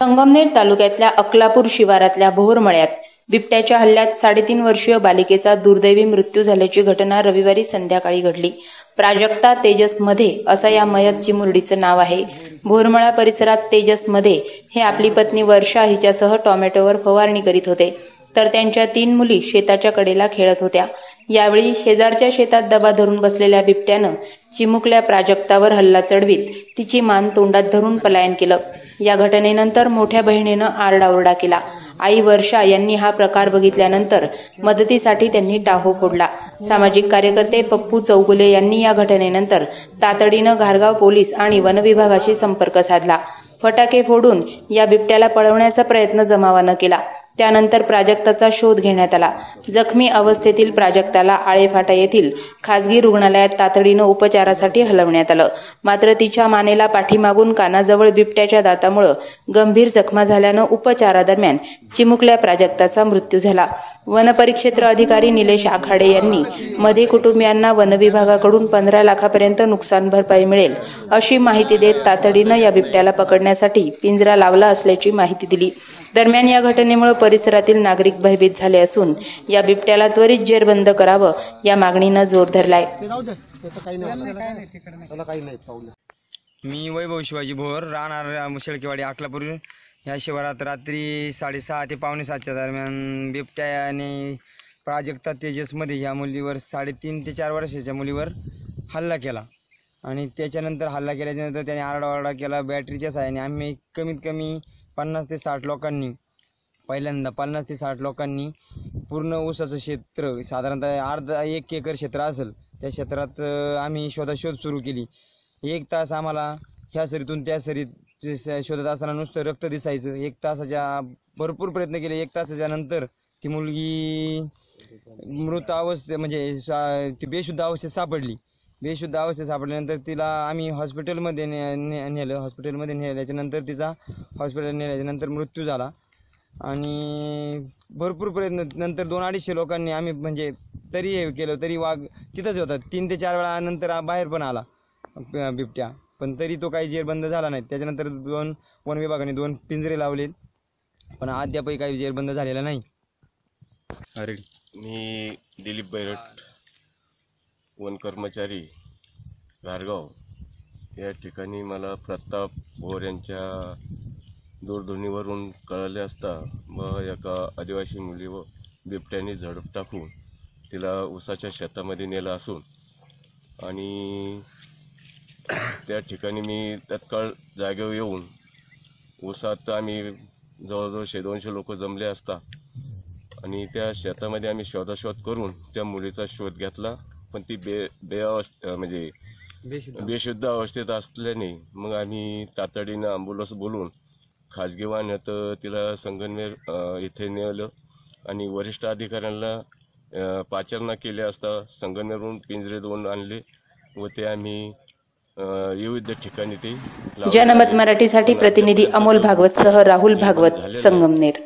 संगमनेर तालुक्यातल्या अकलापूर शिवारातल्या भोरमळ्यात बिबट्याच्या हल्ल्यात साडेतीन वर्षीय बालिकेचा दुर्दैवी मृत्यू झाल्याची घटना रविवारी संध्याकाळी घडली. प्राजक्ता तेजसमध्ये असं या मयत चिमुरडीचं नाव आहे. भोरमळा परिसरात तेजसमध्ये हे आपली पत्नी वर्षा हिच्यासह टोमॅटोवर फवारणी करीत होते. तर त्यांच्या तीन मुली शेताच्या कडेला खेळत होत्या. यावेळी शेजारच्या शेतात दबा धरून बसलेल्या बिबट्यानं चिमुकल्या प्राजक्तावर हल्ला चढवीत तिची मान तोंडात धरून पलायन केलं. या घटनेनंतर मोठ्या बहिणीनं आरडाओरडा केला. आई वर्षा यांनी हा प्रकार बघितल्यानंतर मदतीसाठी त्यांनी टाहो फोडला. सामाजिक कार्यकर्ते पप्पू चौगुले यांनी या घटनेनंतर तातडीनं घारगाव पोलीस आणि वनविभागाशी संपर्क साधला. फटाके फोडून या बिबट्याला पळवण्याचा प्रयत्न जमावानं केला. त्यानंतर प्राजक्ताचा शोध घेण्यात आला. जखमी अवस्थेतील प्राजक्ताला आळेफाटा येथील खासगी रुग्णालयात तातडीनं उपचारासाठी हलवण्यात आलं. मात्र तिच्या मानेला पाठीमागून कानाजवळ बिबट्याच्या दातामुळे गंभीर जखमा झाल्यानं उपचारादरम्यान चिमुकल्या प्राजक्ताचा मृत्यू झाला. वनपरिक्षेत्र अधिकारी निलेश आखाडे यांनी मध्ये कुटुंबियांना वनविभागाकडून पंधरा लाखापर्यंत नुकसान भरपाई मिळेल अशी माहिती देत तातडीनं या बिबट्याला पकडण्यासाठी पिंजरा लावला असल्याची माहिती दिली. दरम्यान या घटनेमुळे परिसरातील नागरिक भयभीत झाले असून या बिबट्याला त्वरित जेरबंद करावं या मागणीनं जोर धरलाय. काही मी वैभव शिवाजी भोर राहणार शेळकेवाडी अकलापूर ह्या शिवारात रात्री साडेसहा ते पावणे सातच्या दरम्यान बिबट्या आणि प्राजक्ता तेजसमध्ये ह्या मुलीवर साडेतीन ते चार वर्षाच्या मुलीवर हल्ला केला. आणि त्याच्यानंतर हल्ला केल्याच्यानंतर त्याने आरडाओरडा केला बॅटरीच्या साहाय्याने. आम्ही कमीत कमी पन्नास ते साठ लोकांनी पहिल्यांदा पन्नास ते साठ लोकांनी पूर्ण ऊसाचं क्षेत्र साधारणतः अर्धा एक एकर क्षेत्र असेल त्या क्षेत्रात आम्ही शोधाशोध सुरू केली. एक तास आम्हाला ह्या सरीतून त्या सरीत शोधत असताना नुसतं रक्त दिसायचं. एक तासाच्या भरपूर प्रयत्न केले. एक तासाच्या नंतर ती मुलगी मृत अवस्थे म्हणजे सा- ती बेशुद्ध अवस्थेत सापडली. बेशुद्ध अवस्थेत सापडल्यानंतर तिला आम्ही हॉस्पिटलमध्ये ने ने नेलं. हॉस्पिटलमध्ये नेल्याच्यानंतर तिचा हॉस्पिटल नेल्याच्यानंतर मृत्यू झाला. आणि भरपूर प्रयत्न नंतर दोन अडीचशे लोकांनी आम्ही म्हणजे तरी हे केलं तरी वाघ तिथंच होता. तीन ते चार वेळा नंतर आ- बाहेर पण आला बिबट्या. पण तरी तो काही जेरबंद झाला नाही. त्याच्यानंतर दोन वन विभागाने दोन पिंजरे लावलेत. पण अद्यापही काही जेरबंद झालेला नाही. अरे. मी दिलीप बैरट वन कर्मचारी घारगाव या ठिकाणी मला प्रताप भोर यांच्या दूरध्वनीवरून कळले असता मग एका आदिवासी मुलीवर बिबट्याने झडप टाकून तिला ऊसाच्या शेतामध्ये नेलं असून. आणि त्या ठिकाणी मी तत्काळ जागेवर येऊन ऊसात आम्ही जवळजवळ शे दोनशे लोक जमले असता आणि त्या शेतामध्ये आम्ही शोधाशोध करून त्या मुलीचा शोध घेतला. पण ती बे बेअवस्थ म्हणजे बेशुद्ध अवस्थेत असल्याने मग आम्ही तातडीनं ॲम्ब्युलन्स बोलवून खाजगी वाहनात तिला संगमनेर इथे नेलं. आणि वरिष्ठ अधिकाऱ्यांना पाचारणा केली असता संगमनेरहून पिंजरे दोन आणले व ते आम्ही विविध ठिकाणी ते जनमत. मराठीसाठी प्रतिनिधी अमोल भागवत सह राहुल भागवत संगमनेर.